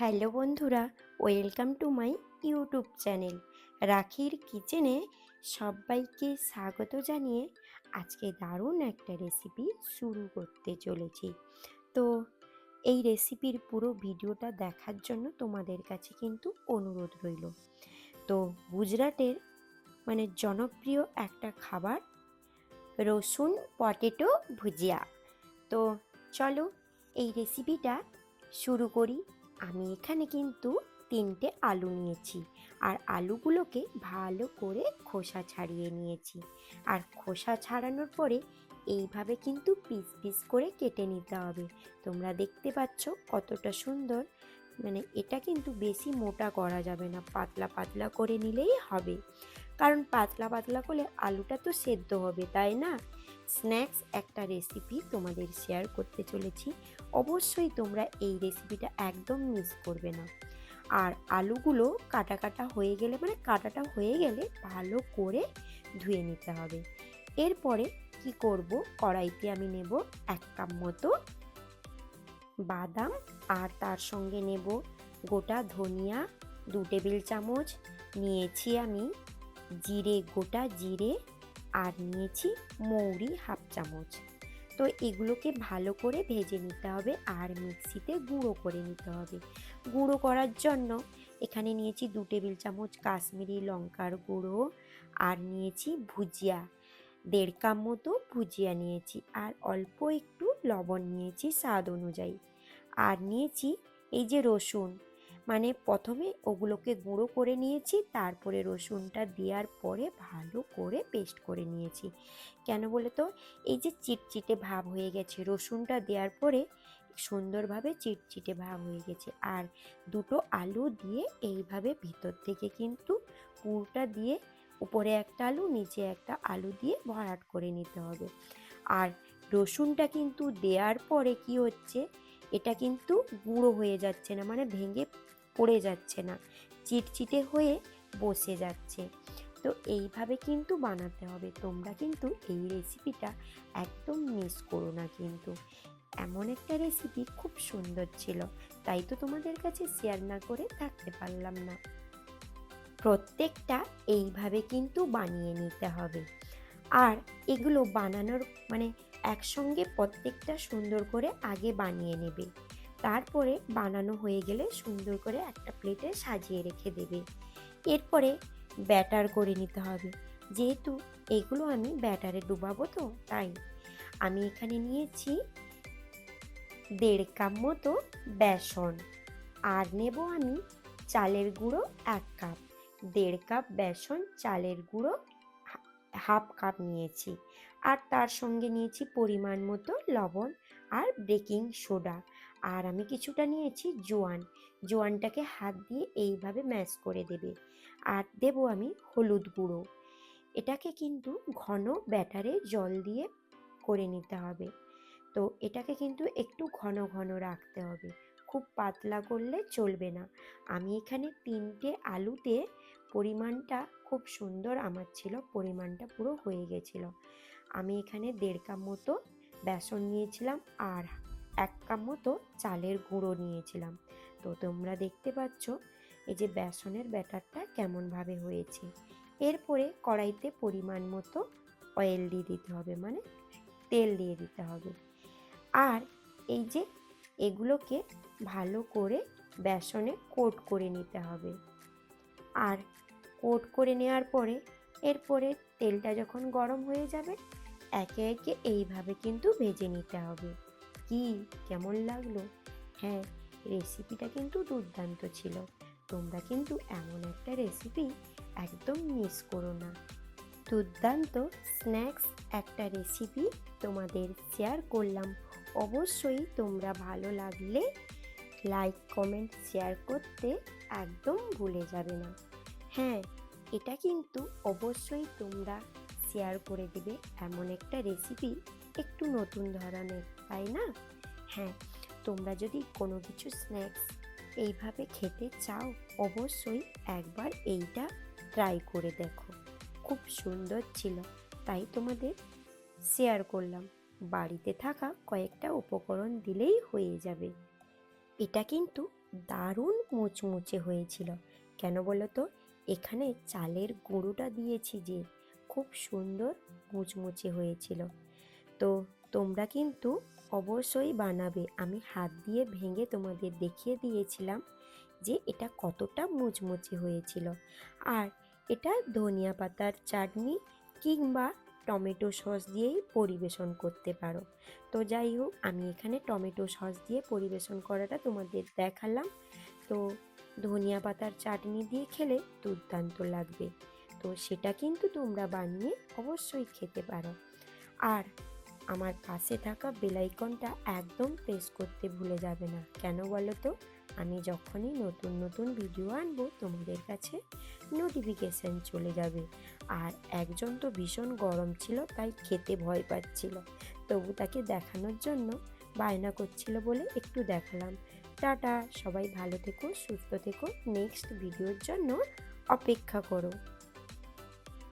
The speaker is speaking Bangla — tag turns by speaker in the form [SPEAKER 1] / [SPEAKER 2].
[SPEAKER 1] হ্যালো বন্ধুরা, welcome to my YouTube channel রাখির কিচেনে সবাইকে স্বাগত জানিয়ে আজকে দারুণ একটা রেসিপি শুরু করতে চলেছি। তো এই রেসিপির পুরো ভিডিওটা দেখার জন্য তোমাদের কাছে কিন্তু অনুরোধ রইল। তো গুজরাটের মানে জনপ্রিয় একটা খাবার রসুন পটেটো ভুজিয়া। তো চলো এই রেসিপিটা শুরু করি। আমি এখানে কিন্তু তিনটে আলু নিয়েছি আর আলুগুলোকে ভালো করে খোসা ছাড়িয়ে নিয়েছি। আর খোসা ছাড়ানোর পরে এইভাবে কিন্তু পিস পিস করে কেটে নিতে হবে। তোমরা দেখতে পাচ্ছ কতটা সুন্দর। মানে এটা কিন্তু বেশি মোটা করা যাবে না, পাতলা পাতলা করে নিলেই হবে। কারণ পাতলা পাতলা করলে আলুটা তো সেদ্ধ হবে, তাই না? স্ন্যাক্স একটা রেসিপি তোমাদের শেয়ার করতে চলেছি। অবশ্যই তোমরা এই রেসিপিটা একদম মিস করবে না। আর আলুগুলো কাটা কাটা হয়ে গেলে মানে কাটাটা হয়ে গেলে ভালো করে ধুয়ে নিতে হবে। এরপরে কি করব? কড়াইতে আমি নেব এক কাপ মতো বাদাম আর তার সঙ্গে নেব গোটা ধনিয়া, দু টেবিল চামচ। নিয়েছি আমি জিরে, গোটা জিরে আর নিয়েছি মৌরি হাফ চামচ। তো এগুলোকে ভালো করে ভেজে নিতে হবে আর মিক্সিতে গুঁড়ো করে নিতে হবে। গুঁড়ো করার জন্য এখানে নিয়েছি দু টেবিল চামচ কাশ্মীরি লঙ্কার গুঁড়ো আর নিয়েছি ভুজিয়া। দেড় কাপ মতো ভুজিয়া নিয়েছি আর অল্প একটু লবণ নিয়েছি স্বাদ অনুযায়ী। আর নিয়েছি এই যে রসুন মানে প্রথমে ওগুলোকে গুঁড়ো করে নিয়েছি, তারপরে রসুনটা দেওয়ার পরে ভালো করে পেস্ট করে নিয়েছি। কেন বলে তো এই যে চিটচিটে ভাব হয়ে গেছে, রসুনটা দেওয়ার পরে সুন্দরভাবে চিটচিটে ভাব হয়ে গেছে। আর দুটো আলু দিয়ে এইভাবে ভিতর থেকে কিন্তু পুরটা দিয়ে উপরে একটা আলু, নিচে একটা আলু দিয়ে ভরাট করে নিতে হবে। আর রসুনটা কিন্তু দেওয়ার পরে কি হচ্ছে? এটা কিন্তু গুঁড়ো হয়ে যাচ্ছে না মানে ভেঙে পড়ে যাচ্ছে না, চিটচিটে হয়ে বসে যাচ্ছে। তো এইভাবে কিন্তু বানাতে হবে, তোমরা কিন্তু এই রেসিপিটা একদম মিস করো না কিন্তু। এমন একটা রেসিপি খুব সুন্দর ছিল, তাই তো তোমাদের কাছে শেয়ার না করে থাকতে পারলাম না। প্রত্যেকটা এইভাবে কিন্তু বানিয়ে নিতে হবে। আর এগুলো বানানোর মানে একসঙ্গে প্রত্যেকটা সুন্দর করে আগে বানিয়ে নেবে। তারপরে বানানো হয়ে গেলে সুন্দর করে একটা প্লেটে সাজিয়ে রেখে দেবে। এরপরে ব্যাটার করে নিতে হবে। যেহেতু এগুলো আমি ব্যাটারে ডুবাবো তো, তাই। আমি এখানে নিয়েছি দেড় কাপ মতো বেসন। আর নেব আমি চালের গুঁড়ো এক কাপ। দেড় কাপ বেসন, চালের গুঁড়ো হাফ কাপ নিয়েছি। আর তার সঙ্গে নিয়েছি পরিমাণ মতো লবণ আর বেকিং সোডা। আর আমি কিছুটা নিয়েছি জোয়ান। জোয়ানটাকে হাত দিয়ে এইভাবে ম্যাশ করে দেবে। আর দেব আমি হলুদ গুঁড়ো। এটাকে কিন্তু ঘন ব্যাটারে জল দিয়ে করে নিতে হবে। তো এটাকে কিন্তু একটু ঘন ঘন রাখতে হবে। খুব পাতলা করলে চলবে না। আমি এখানে তিনটে আলুতে পরিমাণটা খুব সুন্দর আমার ছিল, পরিমাণটা পুরো হয়ে গেছিল। আমি এখানে দেড় কাপ মতো বেসন নিয়েছিলাম আর এক কাপ মতো চালের গুঁড়ো নিয়েছিলাম। তো তোমরা দেখতে পাচ্ছ এই যে বেসনের ব্যাটারটা কেমনভাবে হয়েছে। এরপরে কড়াইতে পরিমাণ মতো অয়েল দিয়ে দিতে হবে মানে তেল দিয়ে দিতে হবে। আর এই যে এগুলোকে ভালো করে বেসনে কোট করে নিতে হবে। আর কোট করে নেওয়ার পরে এরপরে তেলটা যখন গরম হয়ে যাবে, একে একে এইভাবে কিন্তু ভেজে নিতে হবে। কি? কেমন লাগল? হ্যাঁ রেসিপিটা কিন্তু দুর্দান্ত ছিল। তোমরা কিন্তু এমন একটা রেসিপি একদম মিস করো না। দুর্দান্ত স্ন্যাক্স একটা রেসিপি তোমাদের শেয়ার করলাম। অবশ্যই তোমরা ভালো লাগলে লাইক কমেন্ট শেয়ার করতে একদম ভুলে যাবে না। হ্যাঁ এটা কিন্তু অবশ্যই তোমরা শেয়ার করে দিবে। এমন একটা রেসিপি একটু নতুন ধরনের, তাই না? হ্যাঁ তোমরা যদি কোনো কিছু স্ন্যাক্স এইভাবে খেতে চাও, অবশ্যই একবার এইটা ট্রাই করে দেখো। খুব সুন্দর ছিল, তাই তোমাদের শেয়ার করলাম। বাড়িতে থাকা কয়েকটা উপকরণ দিলেই হয়ে যাবে। এটা কিন্তু দারুণ মুচমুচে হয়েছিল। কেন বলো তো? এখানে চালের গুঁড়োটা দিয়েছি যে, খুব সুন্দর মুচমুচে হয়েছিল। তো তোমরা কিন্তু অবশ্যই বানাবে। আমি হাত দিয়ে ভেঙে তোমাদের দেখিয়ে দিয়েছিলাম যে এটা কতটা মুচমুচে হয়েছিল। আর এটা ধনিয়া পাতার চাটনি কিংবা টমেটো সস দিয়েই পরিবেশন করতে পারো। তো যাই হোক, আমি এখানে টমেটো সস দিয়ে পরিবেশন করাটা তোমাদের দেখালাম। তো ধনিয়া পাতার চাটনি দিয়ে খেলে দুর্দান্ত লাগবে। তো সেটা কিন্তু তোমরা বানিয়ে অবশ্যই খেতে পারো। আর আমার পাশে থাকা বেলাইকনটা একদম প্রেস করতে ভুলে যাবে না। কেন বলো তো? আমি যখনই নতুন নতুন ভিডিও আনব, তোমাদের কাছে নোটিফিকেশান চলে যাবে। আর একজন তো ভীষণ গরম ছিল, তাই খেতে ভয় পাচ্ছিল। তবু তাকে দেখানোর জন্য বায়না করছিল বলে একটু দেখালাম। টাটা, সবাই ভালো থেকো, সুস্থ থেকো। নেক্সট ভিডিওর জন্য অপেক্ষা করো।